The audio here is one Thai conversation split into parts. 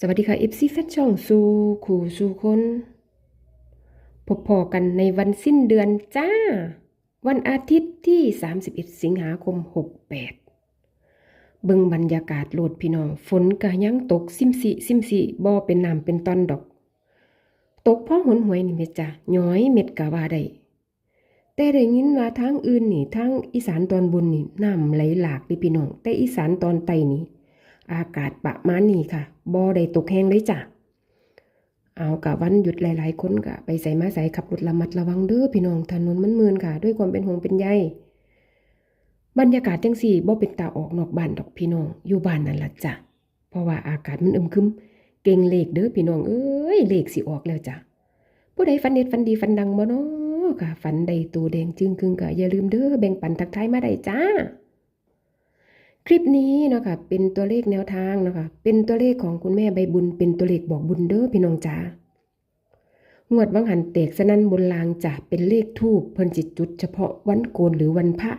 สวัสดีค่ะ FC แฟนช่องสู่ขู่สู่คนพบพอกันในวันสิ้นเดือนจ้า วันอาทิตย์ที่ 31 สิงหาคม 68 เบิ่งบรรยากาศโลดพี่น้อง ฝนกะยังตกซิมสิซิมสิบ่เป็นน้ำเป็นตอนดอก ตกพราะหนหวยนี่เม็ดจ้ะย้อยเม็ดกะว่าได้แต่ได้ยินว่าทางอื่นนี่ทางอีสานตอนบนนี่น้ำไหลหลากดิพี่น้อง แต่อีสานตอนใต้นี่ อากาศประมาณนี้ค่ะบ่ได้ตกแห้งเลยจ้ะเอากะวันหยุดหลาย ๆ คนกะไปใส่มาใส่ขับรถระมัดระวังเด้อพี่น้องถนนมันมืนค่ะ ด้วยความเป็นห่วงเป็นใยบรรยากาศจังสี่บ่เป็นตาออกนอกบ้านดอกพี่น้องอยู่บ้านนั่นละจ้ะเพราะว่าอากาศมันอึมครึมเก่งเลขเด้อพี่น้องเอ้ยเลขสิออกแล้วจ้ะผู้ใดฝันเด็ดฝันดีฝันดังบ่เนาะค่ะฝันใดตัวแดงจึงคึงกะอย่าลืมเด้อแบ่งปันทักทายมาได้จ้า คลิปนี้เนาะค่ะเป็นตัวเลขแนวทางนะคะ เป็นตัวเลขของคุณแม่ใบบุญ เป็นตัวเลขบอกบุญเด้อพี่น้องจ๋างวดวังหันเตกสนั่นบนลางจะเป็นเลขทูบเพิ่นจิตจุด เฉพาะวันโกนหรือวันพระ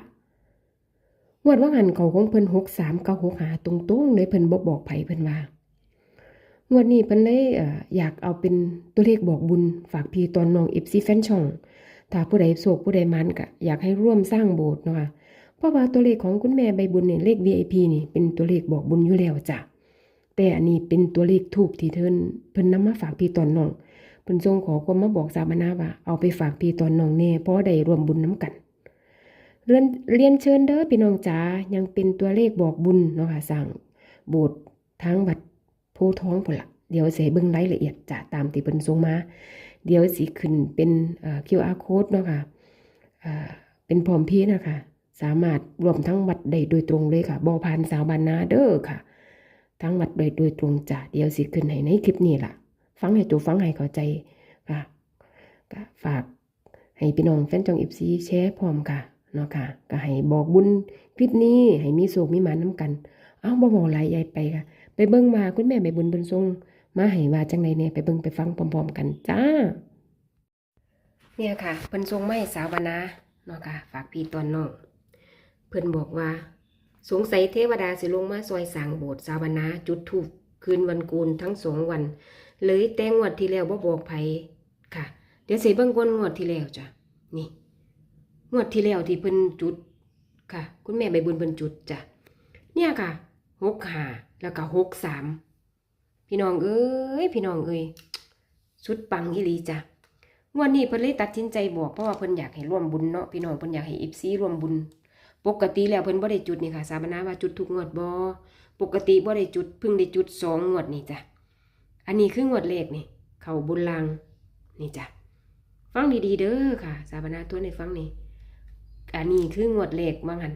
งวดวังหันเขาของเพิ่นหกสามเก้าหกหาตรงๆเลยเพิ่นบอกบอกไผเพิ่นว่างวดนี้เพิ่นเลยเอ่ออยากเอาเป็นตัวเลขบอกบุญฝากพี่ตอนน้องเอฟซีแฟนช่อง ถ้าผู้ใดโศกผู้ใดมันก็อยากให้ร่วมสร้างโบสถ์เนาะค่ะ เพราะว่าตัวเลขของคุณแม่ใบบุญเนี่ยเลข VIP นี่เป็นตัวเลขบอกบุญอยู่แล้วจ้ะแต่อันนี้เป็นตัวเลขทูบที่เพิ่นเพิ่นนำมาฝากพี่ตอนน้องเพิ่นส่งขอความมาบอกสามนาว่าเอาไปฝากพี่ตอนน้องแน่เพราะได้รวมบุญน้ำกันเรียนเรียนเชิญเด้อพี่น้องจ๋ายังเป็นตัวเลขบอกบุญเนาะค่ะสั่งโบสถ์ทางบัดโพท้องพุ่นละเดี๋ยวเสเบิ่งรายละเอียดจ้ะตามที่เพิ่นส่งมา เดี๋ยวสิขึ้นเป็น QR code เนาะค่ะเอ่อเป็นพร้อมพย์นะคะ สามารถรวมทั้งวัดได้โดยตรงเลยค่ะบอพานสาวบานนาเด้อค่ะ ทั้งวัดได้โดยตรงจ้ะเดี๋ยวสิขึ้นให้ในคลิปนี้ล่ะ ฟังให้จูฟังให้เข้าใจค่ะก็ฝากให้พี่น้องแฟนจองอิฟซีแชร์พร้อมค่ะเนาะค่ะก็ให้บอกบุญคลิปนี้ให้มีโศกมีหมาน้ำกัน เอาบ่บอกหลายใหญ่ไปค่ะ ไปเบิ่งมาคุณแม่ไปบุญเพิ่นทรงมาให้ว่าจังไดเนี่ยไปเบิ่งไปฟังพร้อม ๆ กันจ้า เนี่ยค่ะเพิ่นทรงไม่สาวบานาเนาะค่ะ ฝากพี่ตอนน้อง เพิ่นบอกว่า สงสัยเทวดาสิลงมาซอยสางโบสถ์สาวนาจุดธูปคืนวันกูลทั้งสองวัน เลยแต่งวดที่แล้วบ่บอกไผค่ะ เดี๋ยวสิเบิ่งก่อนงวดที่แล้วจ้ะนี่งวดที่แล้วที่เพิ่นจุดค่ะ คุณแม่ใบบุญเพิ่นจุดจ้ะเนี่ยค่ะหกหาแล้วก็หกสามพี่น้องเอ้ยพี่น้องเอ้ยสุดปังอีหลีจ้ะงวดนี้เพิ่นเลยตัดสินใจบอกเพราะว่าเพิ่นอยากให้ร่วมบุญเนาะพี่น้องเพิ่นอยากให้ FC ร่วมบุญ ปกติแล้วเพิ่นบ่ได้จุดนี่ค่ะ สาบนาว่าจุดทุกงวดบ่ปกติบ่ได้จุดเพิ่งได้จุดสองงวดนี่จ้ะ อันนี้คืองวดเลขนี่ เขาบุญลางนี่จ้ะ ฟังดีๆเด้อค่ะ สาบนาตัวในฟังนี่ อันนี้คืองวดเลขว่างั้น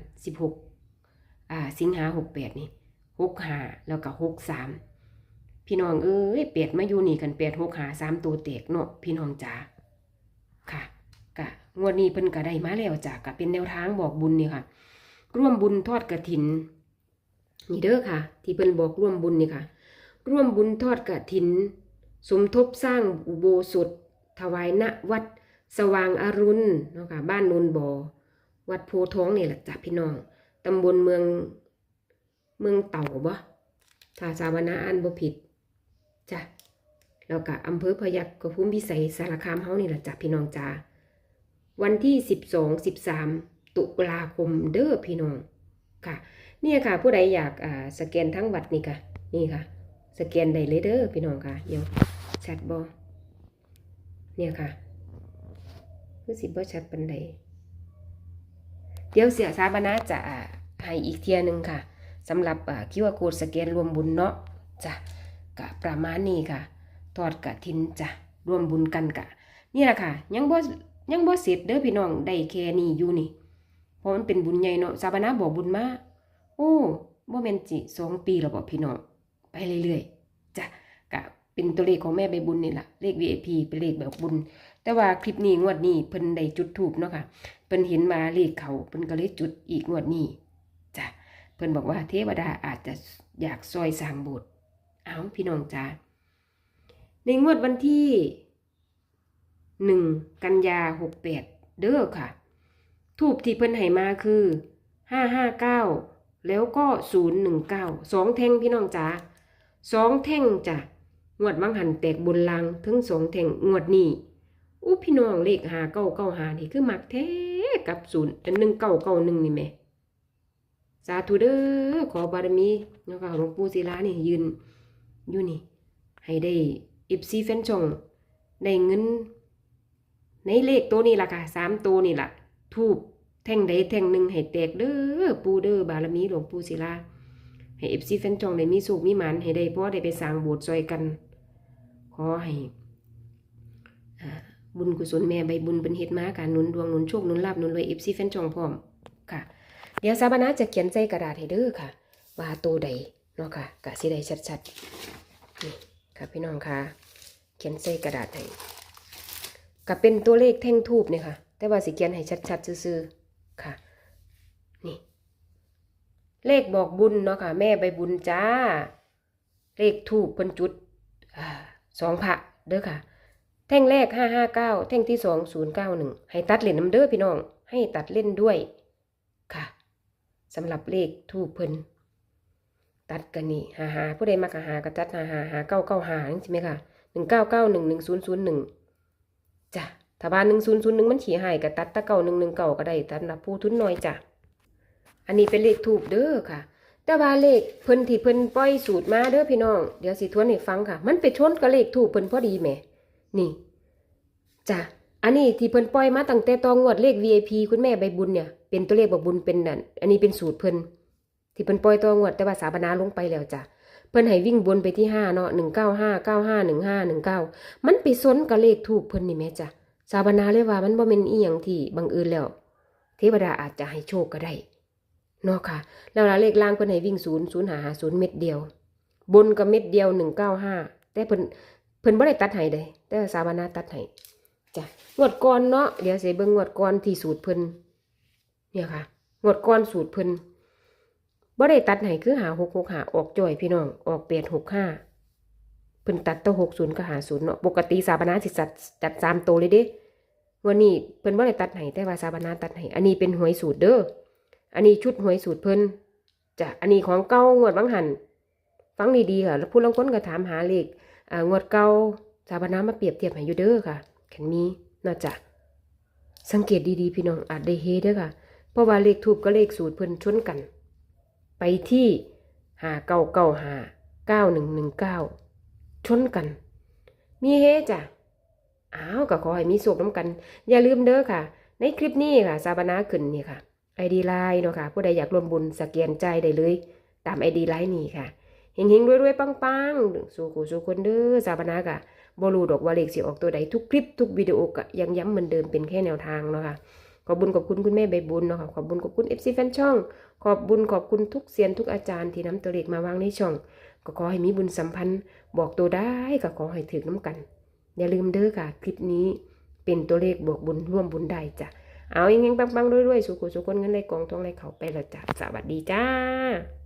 16อ่า สิงหา68นี่65แล้วก็63พี่น้องเอ้ยเป็ดมาอยู่นี่กัน8 6 5 3ตัวแตกเนาะพี่น้องจ๋าค่ะกะ งวดนี้เพิ่นก็ได้มาแล้วจ้ะก็เป็นแนวทางบอกบุญนี่ค่ะ ร่วมบุญทอดกระถิน นี่เด้อค่ะ ที่เพิ่นบอกร่วมบุญนี่ค่ะ ร่วมบุญทอดกระถิน สมทบสร้างอุโบสถ ถวายณวัด สว่างอรุณเนาะค่ะบ้านนนบอวัดโพธิ์ท้องนี่แหละจ้ะพี่น้องตำบลเมืองเมืองเต่าบ่ถ้าสาวนาอ่านบ่ผิดจ้ะแล้วก็อำเภอพยัคฆภูมิพิสัยสารคามเฮานี่แหละจ้ะพี่น้องจ้า วันที่ 12 13 ตุลาคมเด้อพี่น้องค่ะเนี่ยค่ะ ผู้ใดอยากอ่าสแกนทั้งวัดนี่ค่ะ นี่ค่ะ สแกนได้เลยเด้อพี่น้องค่ะ เดี๋ยวชัดบอเนี่ยค่ะคือสิบ่ชัดปันใดเดี๋ยวเสียสาบานาจะให้อีกเทียหนึ่งค่ะสำหรับคิวอาโคดสแกนรวมบุญเนาะจ้ะกะประมาณนี้ค่ะ ทอดกะทินจ้ะรวมบุญกันกะ นี่แหละค่ะ ยังบ่ ยังบ่เสร็จเด้อพี่น้องได้แค่นี้อยู่นี่เพราะมันเป็นบุญใหญ่เนาะสาบานาบอกบุญมาโอ้บ่แม่นจิสองปีแล้วบ่พี่น้องไปเรื่อยๆจ้ะก็เป็นตัวเลขของแม่ใบบุญนี่แหละเลข VIP เป็นเลขแบบบุญ แต่ว่าคลิปนี้งวดนี้เพิ่นได้จุดทูบเนาะค่ะเพิ่นเห็นมาเลขเขาเพิ่นก็เลยจุดอีกงวดนี้จ้ะเพิ่นบอกว่าเทวดาอาจจะอยากซอยสร้างโบสถ์เอาพี่น้องจ้าในงวดวันที่ หนึ่งกันยาหกแปดเด้อค่ะ ทูบที่เพิ่นให้มาคือห้าห้าเก้าแล้วก็ศูนย์หนึ่งเก้าสองแท่งพี่น้องจ๋าสองแท่งจ้ะงวดวังหันแตกบนลางถึงสองแท่งงวดนี้อู้พี่น้องเลขหาเก้าเก้าหานี่คือมักแท้กับศูนย์หนึ่งเก้าเก้าหนึ่งนี่แหม่สาธุเด้อขอบารมีเนาะค่ะหลวงปู่ศิลานี่ยืนอยู่นี่ ให้ได้อิฟซีแฟนชองได้เงิน ในเลขตัวนี้ล่ะค่ะสามตัวนี่ล่ะ ทูบแท่งใดแท่งหนึ่งให้แตกเด้อปูเด้อบารมีหลวงปู่ศิลาให้เอฟซีแฟนจองได้มีสุขมีหมันให้ได้เพราะได้ไปสร้างโบสถ์ซอยกัน ขอให้บุญกุศลแม่ใบบุญเป็นเฮ็ดมาการหนุนดวงหนุนโชคหนุนลาบหนุนรวยเอฟซีแฟนจองพร้อมค่ะ เดี๋ยวสาบานาจะเขียนใส่กระดาษให้เด้อค่ะ ว่าตัวใดเนาะค่ะกะสิได้ชัดๆนี่ค่ะพี่น้องค่ะ เขียนใส่กระดาษให้ ก็เป็นตัวเลขแท่งทูบเนี่ยค่ะ แต่ว่าสิเขียนให้ชัดๆซื่อๆค่ะ นี่ เลขบอกบุญเนาะค่ะ แม่ใบบุญจ้า เลขถูกเพิ่นจุดอสองพระเด้อค่ะ แท่งแรกห้าห้าเก้าแท่งที่สองศูนย์เก้าหนึ่งให้ตัดเล่นน้ำเด้อพี่น้อง ให้ตัดเล่นด้วยค่ะสำหรับเลขถูกเพิ่นตัดกันนี่หาหาผู้ใดมักหาก็ตัดหาหาหาเก้าเก้าหาใช่ไหมค่ะหนึ่งเก้าเก้าหนึ่งหนึ่งศูนย์ศูนย์หนึ่ง จ้ะถ้าบ้านหนึ่งศูนย์ศูนย์หนึ่งมันขี่หายก็ตัดตะเก้าหนึ่งหนึ่งเก้าก็ได้ตัดนะผู้ทุนน้อยจ้ะ อันนี้เป็นเลขถูกเด้อค่ะ แต่ว่าเลขเพิ่นที่เพิ่นปล่อยสูตรมาเด้อพี่น้อง เดี๋ยวสิทวนให้ฟังค่ะ มันไปชนกับเลขถูกเพิ่นพอดีแหม นี่จ้ะ อันนี้ที่เพิ่นปล่อยมาตั้งแต่ตองวดเลข VIP คุณแม่ใบบุญเนี่ย เป็นตัวเลขบอกบุญเป็นนั่น อันนี้เป็นสูตรเพิ่นที่เพิ่นปล่อยตองวดแต่ว่าสาบนาลงไปแล้วจ้ะ เพิ่นให้วิ่งบนไปที่ห้าเนาะหนึ่งเก้าห้าเก้าห้าหนึ่งห้าหนึ่งเก้ามันไปซ้นกับเลขถูกเพิ่นนี่แม่จ้ะสาบนาเลยว่ามันบ่แม่นอีหยังที่บังเอิญแล้ว เทวดาอาจจะให้โชคก็ได้เนาะค่ะ แล้วละเลขล่างเพิ่นให้วิ่งศูนย์ศูนย์หาศูนย์เม็ดเดียว บนก็เม็ดเดียวหนึ่งเก้าห้าแต่เพิ่นเพิ่นบ่ได้ตัดให้เด้แต่ว่าสาบานาตัดให้จ้ะงวดก่อนเนาะเดี๋ยวเสิเบิ่งงวดก่อนที่สูตรเพิ่นเนี่ยค่ะงวดก่อนสูตรเพิ่น บ่ได้ตัดให้คือหาหกหกหาออกจ่อยพี่น้องออกแปดหกห้าเพิ่นตัดตัวหกศูนย์ก็หาศูนย์เนาะปกติสาบานาสิจัดจัดสามโตเลยเด้วันนี้เพิ่นบ่ได้ตัดให้แต่ว่าสาบานาตัดให้อันนี้เป็นหวยสูตรเด้ออันนี้ชุดหวยสูตรเพิ่นจ้ะอันนี้ของเก่างวดบางหันฟังดีๆค่ะแล้วผู้ลางคนก็ถามหาเลขอ่างวดเก่าสาบานามาเปรียบเทียบให้อยู่เด้อค่ะขันมีน่าจะสังเกตดีๆพี่น้องอาจได้เฮเด้อค่ะ เพราะว่าเลขทูบกับเลขสูตรเพิ่นชนกัน ไปที่หาเก้าเก้าหาเก้าหนึ่งหนึ่งเก้าชนกัน มีเฮจ้ะอ้าวก็ขอให้มีโชคน้ำกัน อย่าลืมเด้อค่ะ ในคลิปนี้ค่ะสาบานาขึ้นนี่ค่ะไอดีไลน์เนาะค่ะ ผู้ใดอยากร่วมบุญสแกนใจได้เลย ตามไอดีไลน์นี้ค่ะเฮงเฮงๆรวยๆปังๆสู่กูสู่คนเด้อสาบานากะบรูดอกวาเลขสิออกตัวใดทุกคลิปทุกวิดีโอกะยังย้ำเหมือนเดิมเป็นแค่แนวทางเนาะค่ะ ขอบบุญขอบคุณคุณแม่ใบบุญเนาะค่ะขอบบุญขอบคุณเอฟซีแฟนช่อง ขอบบุญขอบคุณทุกเซียนทุกอาจารย์ที่นำตัวเลขมาวางในช่อง ก็ขอให้มีบุญสัมพันธ์ บอกตัวได้ก็ขอให้ถึงน้ำกัน อย่าลืมเด้อค่ะ คลิปนี้เป็นตัวเลขบวกบุญร่วมบุญได้จ้ะเอาเองๆปังๆรวยๆสุขุสุขคนเงินในกองทองในเขาไปละจ้ะสวัสดีจ้า